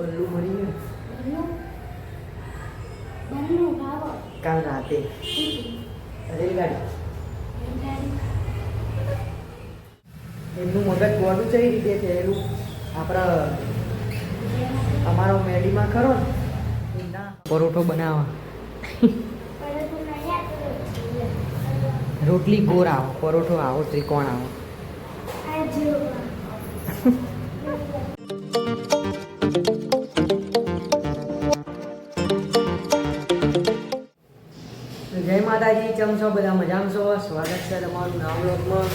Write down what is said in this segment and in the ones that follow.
બલ્લુ મરી ગયું કાલ રાતે રેલગાડી એમનું મગજ ગોડું કઈ રીતે છે એનું આપણા અમારો મેડીમાં ખરો ને પરોઠો બનાવવા રોટલી ગોળ આવો પરોઠો આવો ત્રિકોણ આવો ચમ છો બધા મજામાં છો? સ્વાગત છે તમારું નામ લોકમાં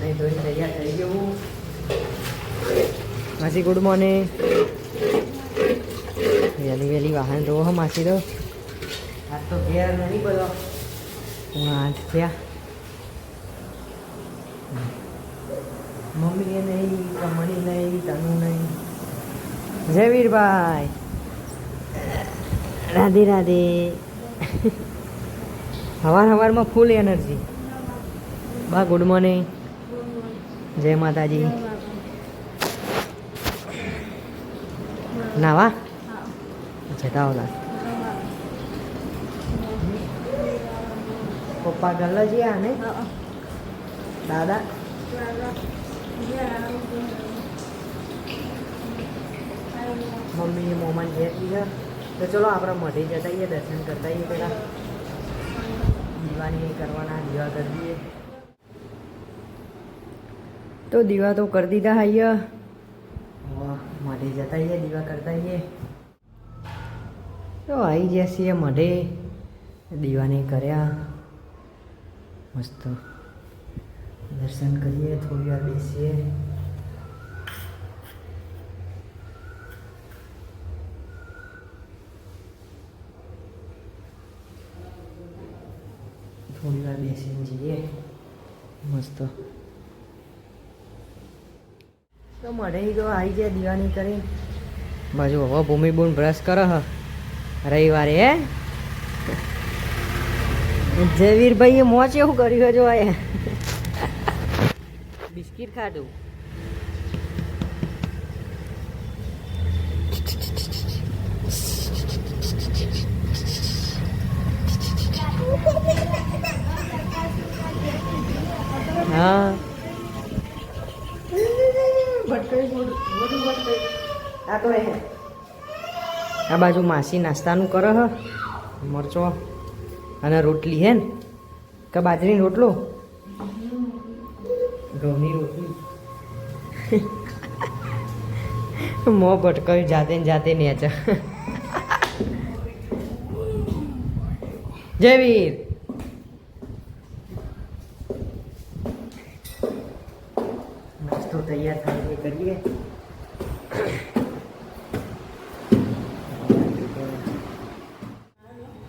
નહીં તો તૈયાર થઈ ગયું માસી ગુડ મોર્નિંગ વહેલી વહેલી વાહન રહો હા માસી તો. આજ તો ઘેર નહીં બધો. હું આઠ થયા મમ્મીએ નહીં કમણી નહીં તનુ નહીં. જય વીરભાઈ રાધે રાધે. હવાર હવારમાં ફૂલ એનર્જી બા ગુડ મોર્નિંગ જય માતાજી. નાવા? જતા ઓલા પપ્પા ગલ્લા જી આને દાદા? મમ્મી મોમન જે તો ચલો આપણે મઢી જતા આવીએ દર્શન કરતા આવીએ પેલા દીવાની કરવાના દીવા કરી દઈએ. તો દીવા તો કરી દીધા આવીએ મઢે જતા આવીએ દીવા કરતા હૈયે તો આવી ગયા છીએ મઢે. દીવાને કર્યા. મસ્ત. દર્શન કરીએ થોડી વાર બેસીએ. થોડી વાર બેસીને જઈએ મસ્ત તો મળે તો આવી જાય દિવાની કરી બાજુ હવે ભૂમિ બૂમ બ્રશ કરો હ રવિવારે હે જયવીરભાઈએ મોચ એવું કર્યું જો આ બિસ્કિટ ખાધું હા આ તો એ આ બાજુ માસી નાસ્તાનું કરે હ. મરચો અને રોટલી હે ને કે બાજરીની રોટલો? ઘઉંની રોટલી. મો ભટકાયું જાતે ને જાતે નેચ. જય વીર. નાસ્તો તૈયાર થાય કરીએ.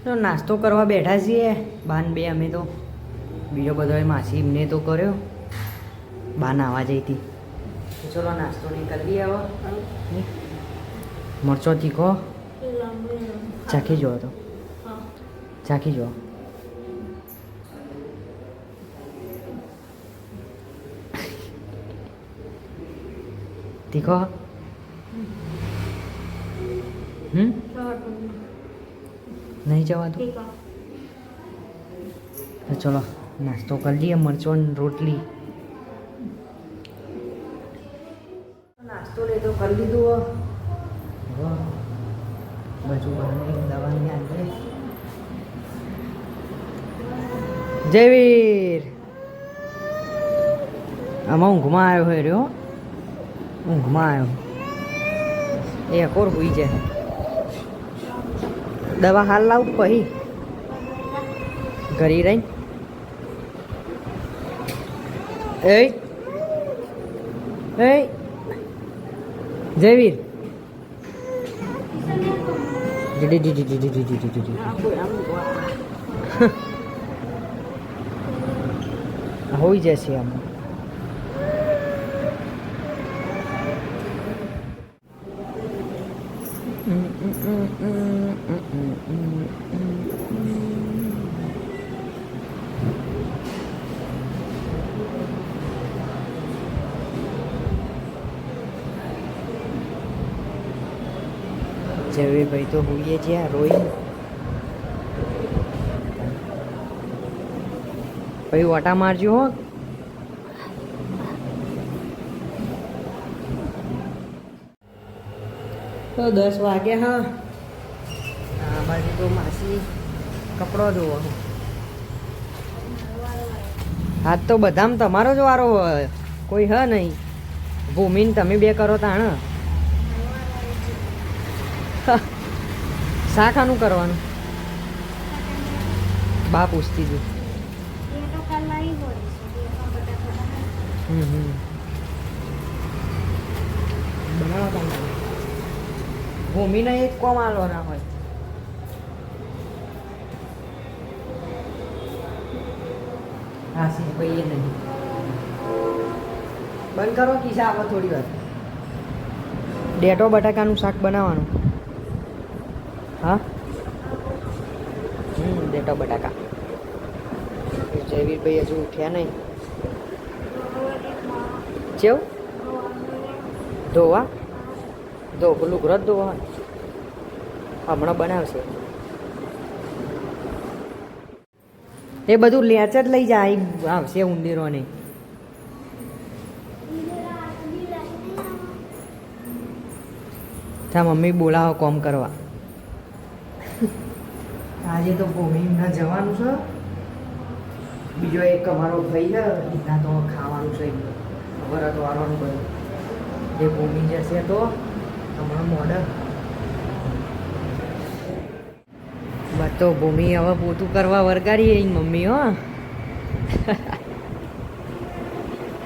તો નાસ્તો કરવા બેઠા છીએ. બાન બે, અમે તો. બીજો બધો માસી એમને તો કર્યો. બા નાવા જઈ હતી. ચલો નાસ્તો નહીં કરી આવો મરચો તીખો ચાખી જુઓ તો. ચાખી જુઓ. તીખો હમ? નહીં જવાતું તો ચલો નાસ્તો કરી લઈએ મરચો ને રોટલી. નાસ્તો લેતો કરી લીધો દવાની આજે જયવીર આમાં ઊંઘમાં આવ્યો હોય રહ્યો. ઊંઘમાં આવ્યો. એ કોર હોઈ જાય. દવા હાલ લાવ પછી ઘરે રહી એ એ જયવીર. હોઈ જશે આમાં. જરૂરી ભાઈ તો હોઈએ જ્યાં રોઈ. ભાઈ ઓટા મારજો હો. તો દસ વાગે, હા. આ બાજુ તો માસી કપડો ધોવો. હાથ તો બધામાં તમારો જ વારો હોય. કોઈ હ નહીં. ભૂમિને તમે બે કરો તાણ. શાખાનું કરવાનું. બા પૂછતી હતી હમ હમ. બનાવો તમે ભૂમિને એક કોમ આલવાના હોય. આશીષભાઈ એ નહીં. બંધ કરો કિસ્સા આવો થોડી વાર. ડેટો બટાકાનું શાક બનાવવાનું. હા? હમ ડેટો બટાકા. જયવીરભાઈ હજુ ઉઠ્યા નહીં. જેવું? ધોવા? ધો પેલું ઘર દો હમણાં બનાવશે. એ બધું લેચ જ લઈ જાય, આવશે ઉંદીરોને થા મમ્મી બોલાવો કોમ કરવા. આજે તો ભૂમિના જવાનું છે. બીજો એક અમારો ભાઈ છે એના તો ખાવાનું છે ખબર હતો આવવાનું બધું જે ભૂમિ જશે તો હમણાં મોડર બસ તો ભૂમિ હવે પોતું કરવા વરગાડી એની મમ્મી, હો.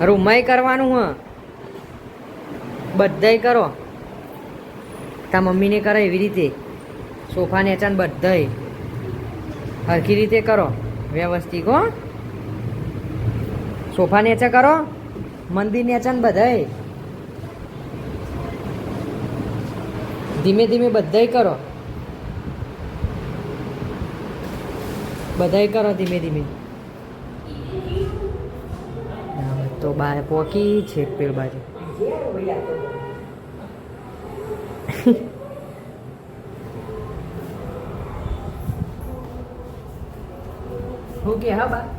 રૂમય કરવાનું, હ. બધાય કરો. તા મમ્મીને કરે એવી રીતે. સોફા નેચાન બધાય. હરખી રીતે કરો. વ્યવસ્થિત, હો. સોફા નેચા કરો. મંદિર નેચાન બધાય. ધીમે ધીમે બધાય કરો. બધાય કરો ધીમે ધીમે તો બા પોકી છે પેલ બાજુ. હું કે હા બા.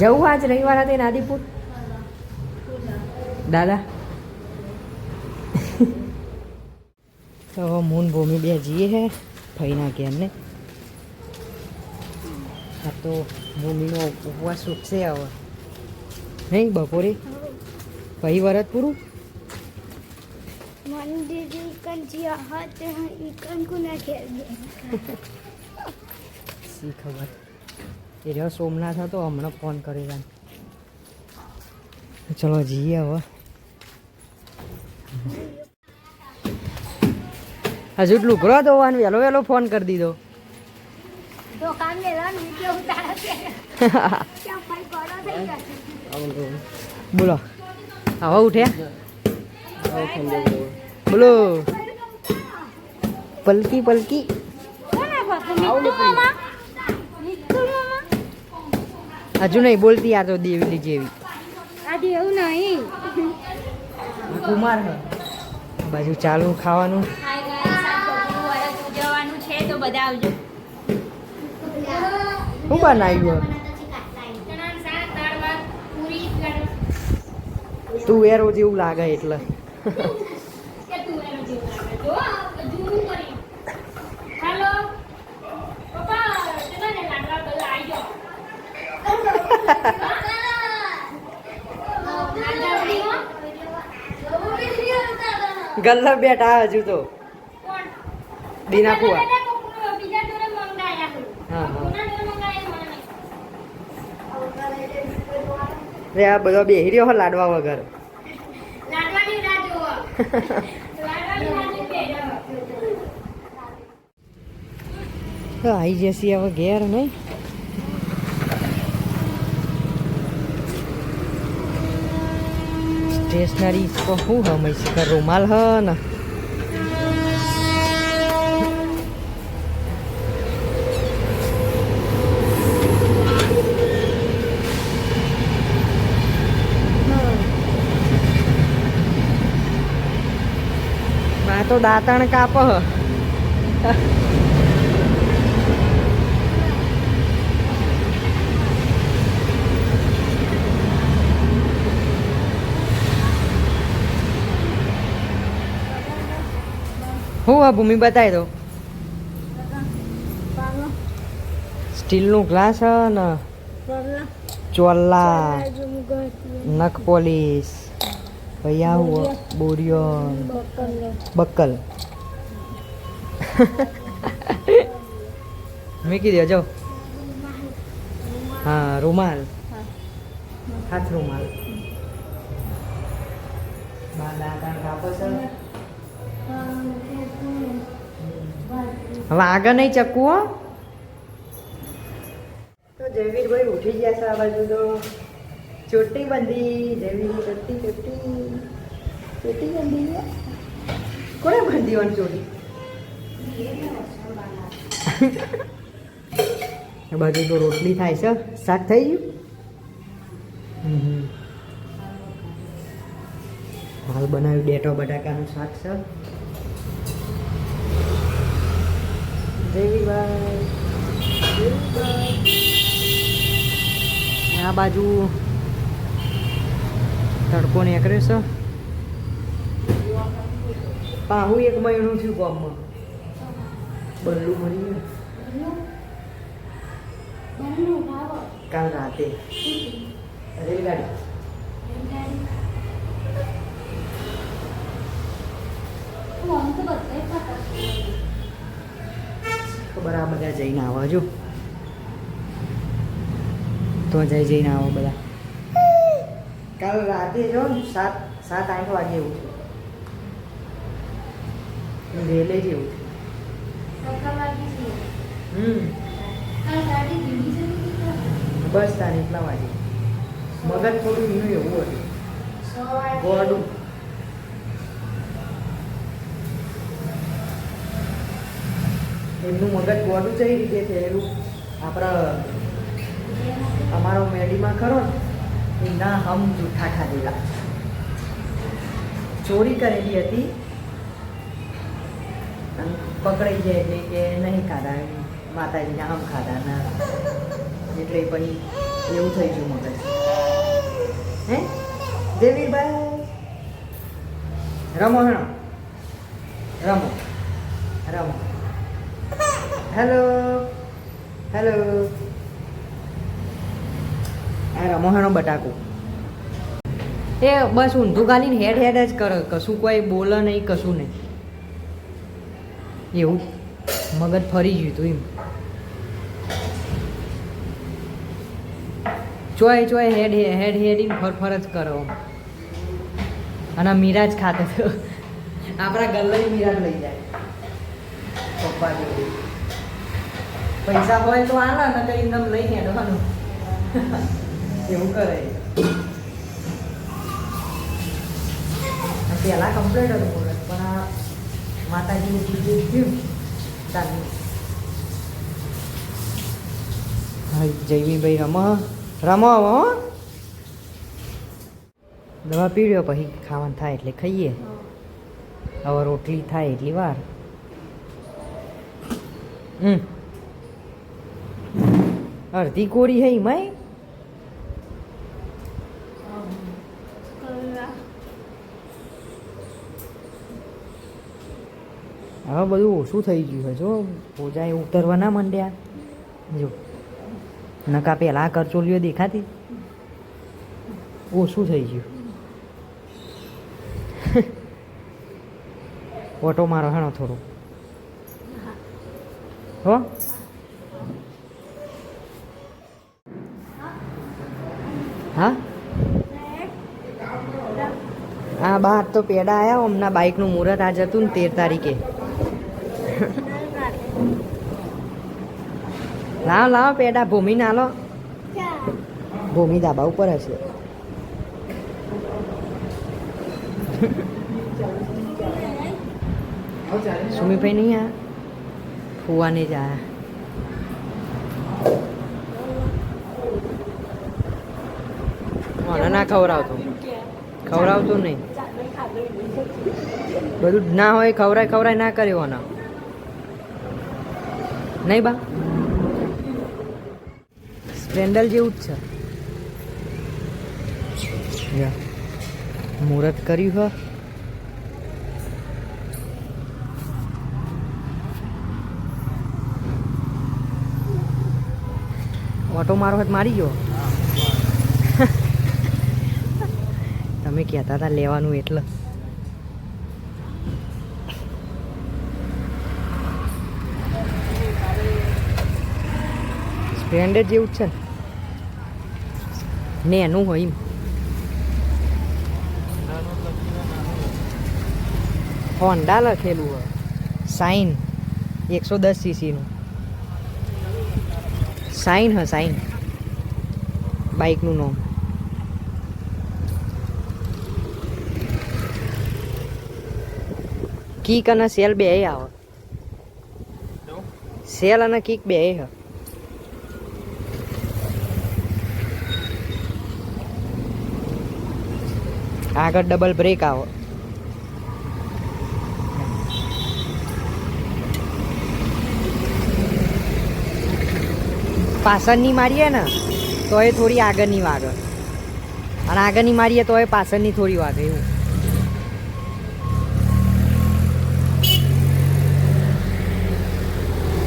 જવું આજ રવિવાર હતી નાદીપુર? દાદા? તો હવે મૂન ભૂમિ બે જઈએ હે ફઈના ઘેરને આ તો ભૂમિનો ઉપવાસ સુખશે હવે. નહીં બપોરે? પછી વરત પૂરું? મંદિર કંચી હાથ ઈકન કુના ખેલ શી ખબર? એ રહ્યો સોમનાથ હતો હમણાં ફોન કરેલા ચલો જઈએ હવે. હજુ લૂકડો તો હોવાનું વહેલો વહેલો ફોન કરી દીધો. બોલો. હવે ઉઠ્યા બોલો. પલકી પલકી. હજુ નહીં બોલતી આ તો દેવલી જેવી. આજે એવું નહીં. કુમાર હે. બાજુ ચાલુ ખાવાનું. આ ઉજવવાનું છે તો બધા આવજો. શું બનાવ્યું તું એરો જેવું લાગે એટલે કે તું એનો જેવું લાગે જો જૂનું કરી હાલો પપ્પા ચલો ને લાડવા બધા આવી જાઓ ગલ્લા બેઠા હજુ તો. દીના નહીં. રે આ બધો બેહી રહ્યો લાડવા વગર. આવી જશે હવે ઘેર નહીં. ver esse nariz com o ramo, esse carro malhana. Mas tô dando capa. Ha ha. હું આ ભૂમિ બતાવી દો બાલો સ્ટીલનું ગ્લાસ ને? બાલો ચોલ્લા. જો નખ પોલીસ. પછી આવું બોરિયો. બક્કલ. મૂકી દેજો હા, રૂમાલ. હાથ રૂમાલ. બા દાંતણ આગળ નહીં ચકવું તો જયવીરભાઈ ઉઠી ગયા છે આ બાજુ તો. ચોટી બંધી જયવીર ચોટી ચોટી. ચોટી બંધી કોને બંધી હોય ચોટી? આ બાજુ તો રોટલી થાય છે. શાક થઈ ગયું. હાલ બનાવ્યું ડેટો બટાકાનું શાક છે. જયવીરભાઈ. આ બાજુ તડકો નીકળ્યો છે. પાહુ એક મહિનું થયું ગામમાં. બલ્લું મળી ગયું. કાલ રાતે. રેલગાડી. તો બરાબર બધા જઈને આવો જો તો જઈ જઈને આવો બધા. કાલ રાતે જો સાત સાત આઠ વાગે એવું થયું રેલે જ એવું થયું બસ તારે એટલા વાગે. મગજ થોડું એનું એવું હતું. ગોડું એમનું મગજ ગોડું જઈ રીતે થયેલું. આપણા, અમારો મેડીમાં ખરો ને, એના હમ જૂઠા ખાધેલા ચોરી કરેલી હતી. પકડાઈ જાય એટલે કે નહીં ખાધા માતાજીના હમ ખાધા ના. એટલે પછી એવું થઈ ગયું મગજ. હે? દેવીભાઈ રમો રમો. રમો. હેલો હેલો આ રમોહાનો બટાકો. એ બસ ઊંધું ગાલીને હેડ હેડ જ કરે. કશું કોઈ બોલે નહીં, કશું નહીં. એવું. મગજ ફરી ગયું હતું એમ. ચોય ચોય, હેડ હેડ હેડીને ફર ફર જ કરો અને મીરાજ મીરા ખાતે તો આપણા ગલ્લાની મીરાજ લઈ જાય. પપ્પા જોડે. પૈસા હોય તો આના ને કઈ એકદમ લઈ હેડવાનું એવું કરે. પેલા કમ્પ્લેટ હતું બોલે પણ આ માતાજીનું કીધું થયું. ચાલ્યું જયવીભાઈ રમો રમો હો. દવા પીડ્યો પછી ખાવાનું થાય એટલે ખાઈએ. હવે રોટલી થાય એટલી વાર. હમ. અડધી કોરી હે એમાંય? હવે બધું ઓછું થઈ ગયું છે, જો. પોજા એ ઉતરવા ના માંડ્યા. જો. નકા પેલા કરચોલીઓ દેખાતી. ઓછું થઈ ગયું. ઓટો મારો હેણો થોડો. હો? હા? હા બહાર તો પેડા આવ્યા હમણાં બાઇકનું મુહૂર્ત આજ હતું ને તેર તારીખે. લાવ લાવ પેડા, ભૂમિ ના લો ભૂમિ ધાબા ઉપર હશે સુમીભાઈ નહીં આ ફુવાને જ આયા. મને ના ખવડાવતો. ખવડાવતો નહીં. બધું ના હોય ખવરાય ખવરાય ના કર્યો ને નહીં બા. સ્પ્લેન્ડર જેવું જ છે. મુહૂર્ત કર્યું હ. ઓટો મારો હાથ મારી ગયો. તમે કહેતા હતા લેવાનું એટલે. સ્પ્લેન્ડર જેવું જ છે ને. એનું હોય હોન્ડા લખેલું હોય. સાઈન એકસો દસ સીસીનું સાઈન હ સાઈન બાઇકનું નામ. કીક અને સેલ બે આવે. સેલ અને કીક બે હ. આગળ ડબલ બ્રેક આવે. પાછળની મારીએ ને તો એ થોડી આગળની વાગે. અને આગળની મારીએ તો એ પાછળની થોડી વાગે એવું.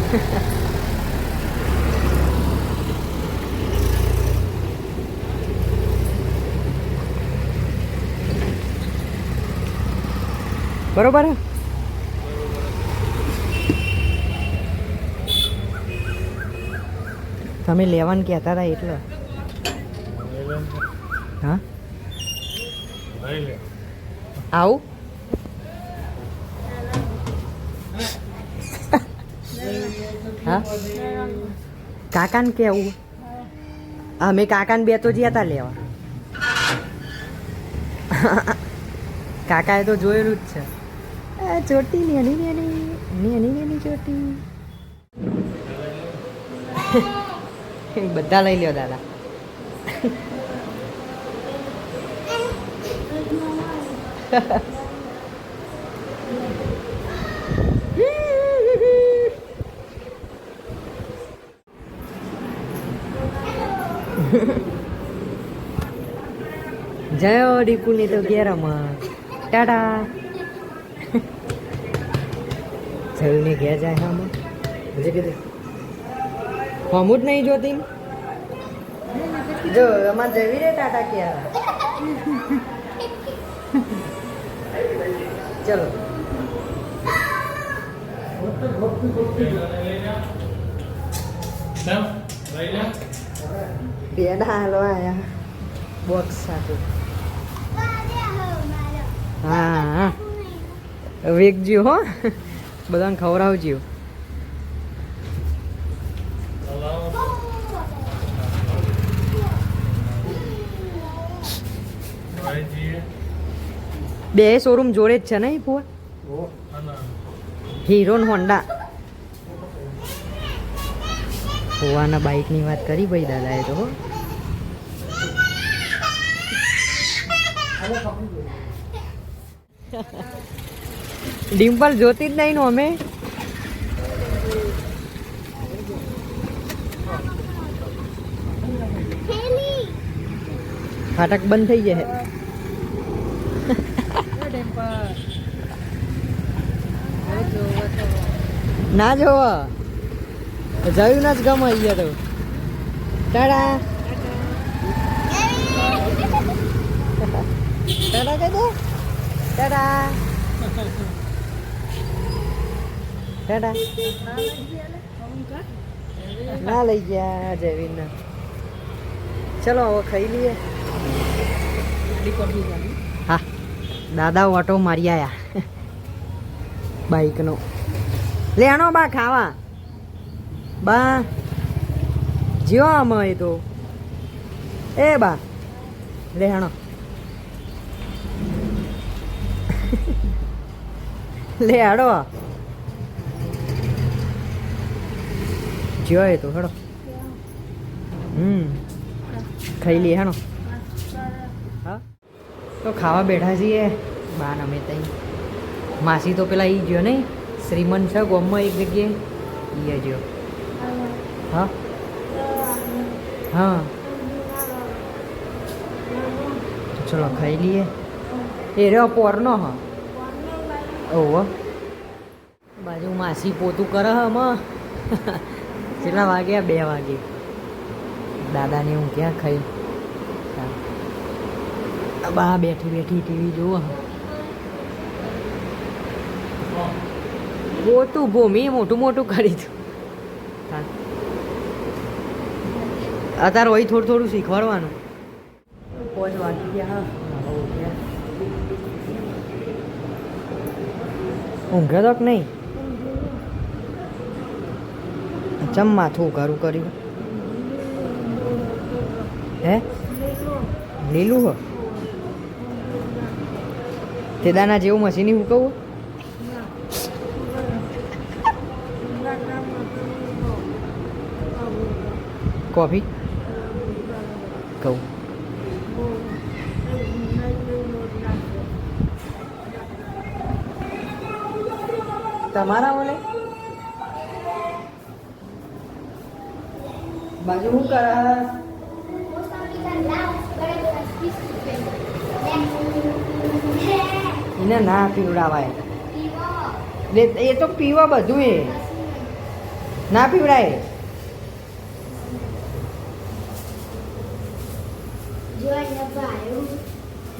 બરોબર તમે લેવાનું કહેતા હતા એટલે? હા? આવું? હા કાકાને કેવું? અમે કાકાને બે તો જ્યાં હતા લેવા. કાકાએ તો જોયેલું જ છે. ચોટી નેની નેની નેની નેની ચોટી. બધા લઈ લ્યો દાદા. જયો ડીપુની તો ઘેરામાં ટાટા. જયુને ઘેર જાય હા આમાં હજી કીધું. હમું જ નહીં જોતી જો અમાર જવી રે ટાટા ક્યાં? ચલો. બેડા હાલવા આયા. બોક્સ સાથે. હા હા. વેગજો હો. બધાને ખવડાવજો. બે શોરૂમ જોડે જ છે ને ફોર હીરો ને હોન્ડા. હોવાના બાઇકની વાત કરી ભાઈ દાદાએ તો, હો. ડિમ્પલ જોતી જ નહીં નું અમે. ફાટક બંધ થઈ જાય ના જોવા. જયું ના જ ગમે અહીંયા તો. ટાડા ટાડા કહી દે? ટાડા ટાડા ના લઈ ગયા જયવીન ચલો, હવે ખાઈ લઈએ. હા દાદા ઓટો મારી આયા. બાઈકનો. લેણો બા, ખાવા. બા, જીવા અમે તો. એ બા લેણો લે, હાડો. જોય એ તો, હેડો. હમ. ખાઈ લઈએ હેણો હા. તો ખાવા બેઠા છીએ. બાન અમે તઈ. માસી તો પેલા ઈ ગયો નહીં શ્રીમંત છે, ગોમમાં એક જગ્યાએ. ઈ ગયો હા. હા. ચલો, ખાઈ લઈએ એ રહ્યો પોરનો હ. ઓહો. બાજુ માસી પોતું કરે હ આમાં કેટલા વાગ્યા બે વાગે. દાદાને હું ક્યાં ખાઈ? બા બેઠી બેઠી ટીવી જુઓ પોતું ભૂમિ મોટું મોટું કરી દઉં. અત્યારે હોય થોડું થોડું શીખવાડવાનું. પોચ વાગી ગયા હા હવે ઉઠ્યા. ઊંઘે તો કે નહીં? ચમ માથું ઉઘારું કર્યું. હે? લીલું હો. તે દાના જેવું મશીની હું કહું? કોફી? તમારા ઓલે? બાજુ શું કરે? એને ના પીવડાવાય. એ તો પીવા બધું એ. ના પીવડાય.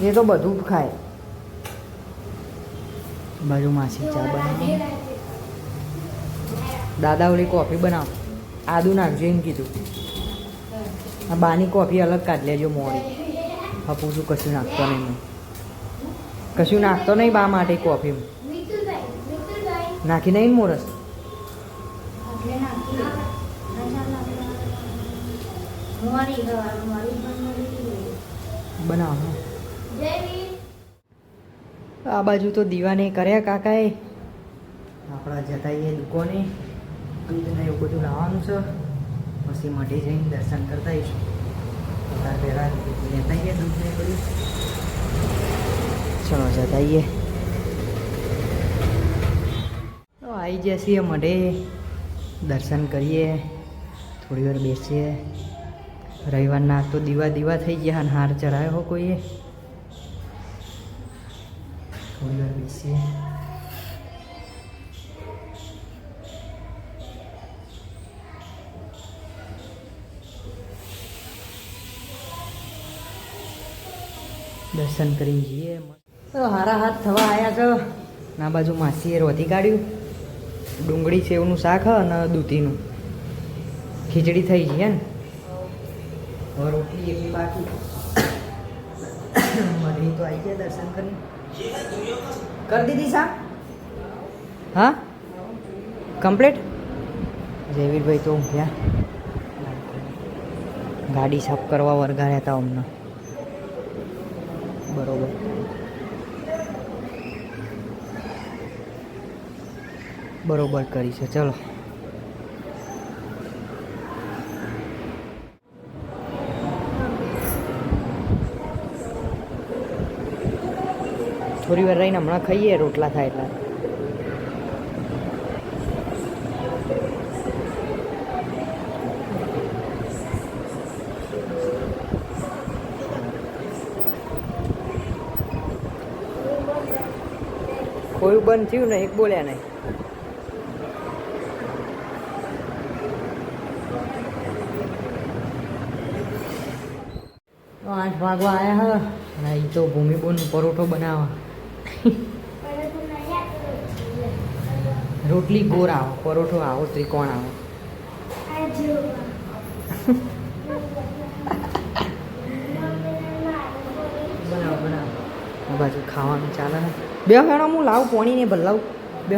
એ તો બધું ખાય. બાજુ માસી ચા બનાવી. દાદા ઓલી કોફી બનાવ. આદુ નાખજો એમ કીધું. આ બાની કોફી અલગ કાઢી લેજો મોડી. હા પૂછું કશું નાખતો નહીં કશું નાખતો નહીં બા માટે કોફી નાખી નહીં મોરસ? બનાવો. આ બાજુ તો દીવાને કર્યા કાકાએ. આપણા જતાઈએ દુકાને. દૂધ એવું બધું લાવવાનું છે. પછી મઢી જઈને દર્શન કરતા આવીશું. તાર પહેલાં બધું ચલો, જતા આવીએ. તો આવી જઈએ મઢે. દર્શન કરીએ. થોડી વાર બેસીએ. રવિવારના તો દીવા દીવા થઈ ગયા અને હાર ચડાયો હો કોઈએ. થોડી વાર બેસીએ. દર્શન કરીને જઈએ. તો હારા હાથ થવા આવ્યા છો. ના બાજુ માસીએ રોતી કાઢ્યું. ડુંગળી સેવનું શાક અને દૂધીનું. ખીચડી થઈ ગઈ ને? રોટલી એવી બાકી. મઢી તો આવી ગયા દર્શન કરી. કરી દીધી સા હા? કમ્પ્લીટ? જયવીરભાઈ તો ઊંઘ્યા. ગાડી સાફ કરવા વર્ગાડ્યા હતા અમને. બરોબર. બરોબર કરી છે ચલો. થોડી વાર રહીને હમણાં ખાઈએ રોટલા થાય એટલા. કોઈ બંધ થયું નહીં, બોલ્યા નહીં. આઠ વાગવા આવ્યા હા, અને અહીં તો ભૂમિબોન પરોઠો બનાવવા. રોટલી ગોળ આવો પરોઠો આવો, ત્રિકોણ આવો. બનાવો બનાવો. બાજુ ખાવાનું ચાલે ને. બે હેડો હું લાવું પોણીને ભલાવું બે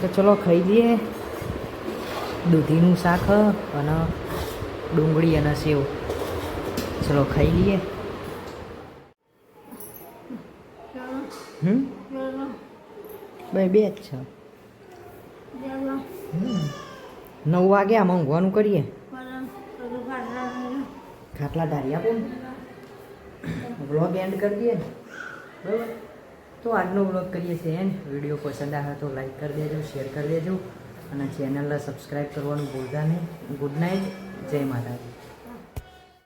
તો ચલો ખાઈ લઈએ. દૂધીનું શાક અને ડુંગળી અને સેવ. ચલો ખાઈ લઈએ. હમ? બે બે જ છે. નવ વાગે આમાં ઊંઘવાનું કરીએ. ખાટલા ધારી આપો. બ્લોગ એન્ડ કરી દઈએ. ને બરાબર? તો આજનો વ્લોગ કરીએ છીએ એન્ડ વીડિયો પસંદ આવે તો લાઈક કરી દેજો શેર કરી દેજો. અને ચેનલને સબસ્ક્રાઈબ કરવાનું ભૂલતા નહીં. ગુડ નાઇટ જય માતાજી.